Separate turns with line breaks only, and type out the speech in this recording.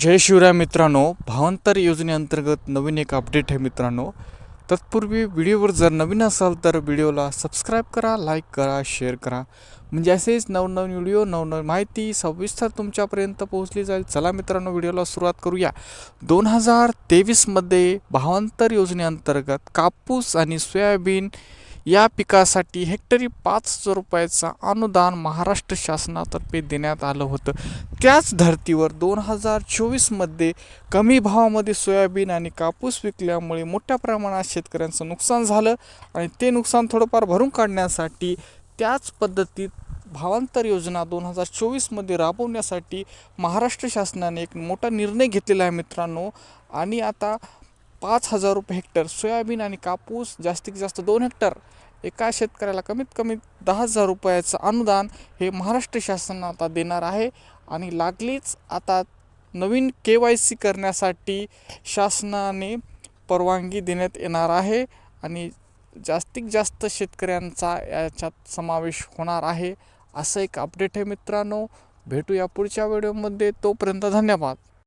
जय शिवराय मित्रांनो भावांतर योजनेअंतर्गत नवीन एक अपडेट आहे मित्रांनो. तत्पूर्वी व्हिडिओवर जर नवीन असाल तर व्हिडिओला सबस्क्राईब करा लाईक करा शेअर करा. म्हणजे असेच नवनवीन व्हिडिओ नवनवीन माहिती सविस्तर तुमच्यापर्यंत पोहोचली जाईल. चला मित्रांनो व्हिडिओला सुरुवात करूया. दोन हजार तेवीसमध्ये भावांतर योजनेअंतर्गत कापूस आणि सोयाबीन या पिकासाठी हेक्टरी पाच हजार रुपयाचा अनुदान महाराष्ट्र शासनातर्फे देण्यात आलं होतं. त्याच धर्तीवर दोन हजार चोवीसमध्ये कमी भावामध्ये सोयाबीन आणि कापूस विकल्यामुळे मोठ्या प्रमाणात शेतकऱ्यांचं नुकसान झालं आणि ते नुकसान थोडंफार भरून काढण्यासाठी त्याच पद्धतीत भावांतर योजना दोन हजार चोवीसमध्ये राबवण्यासाठी महाराष्ट्र शासनाने एक मोठा निर्णय घेतलेला आहे मित्रांनो. आणि आता पाच हजार रुपये हेक्टर सोयाबीन आणि कापूस जास्तीत जास्त दोन हेक्टर. एका शेतकऱ्याला कमीत कमी दहा हजार रुपयाचं अनुदान हे महाराष्ट्र शासन आता देणार आहे. आणि लागलीच आता नवीन के वाय सी करण्यासाठी शासनाने परवानगी देण्यात येणार आहे. आणि जास्तीत जास्त शेतकऱ्यांचा याच्यात समावेश होणार आहे. असं एक अपडेट आहे मित्रांनो. भेटूया पुढच्या व्हिडिओमध्ये तोपर्यंत धन्यवाद.